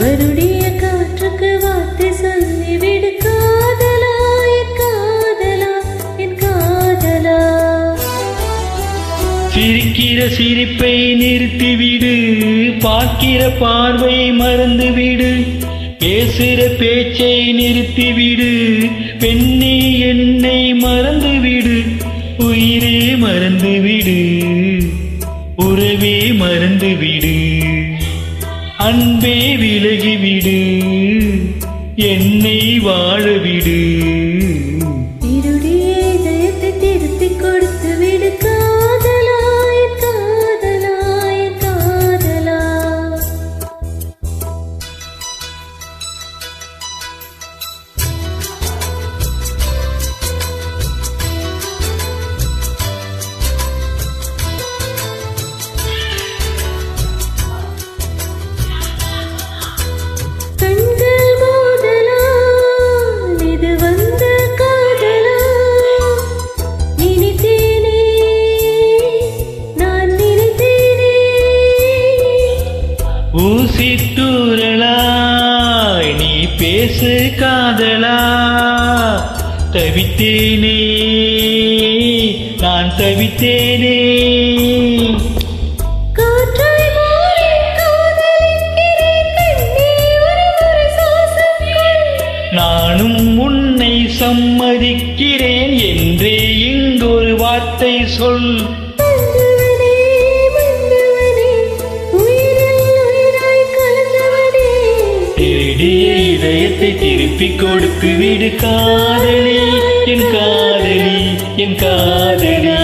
வருடைய காற்றுக்கு வார்த்தை சொல்லி விடு. காதலா என் காதலா என் காதலா. சிரிக்கிற சிரிப்பை நிறுத்திவிடு. பார்க்கிற பார்வை மறந்துவிடு. பேசுற பேச்சை நிறுத்திவிடு. பெண்ணே என்னை மறந்துவிடு. உயிரே மறந்துவிடு. உறவே மறந்துவிடு. அன்பே விலகிவிடு என்னை வாழவிடு ஊசித்தூரலாய் நீ பேசு காதலா தவித்தேனே நான் தவித்தேனே. நானும் உன்னை சம்மதிக்கிறேன் என்றே இங்கொரு வார்த்தை சொல். திருடிய இதயத்தை திருப்பி கொடுத்து விடு காதலி என் காதலி என் காதலி.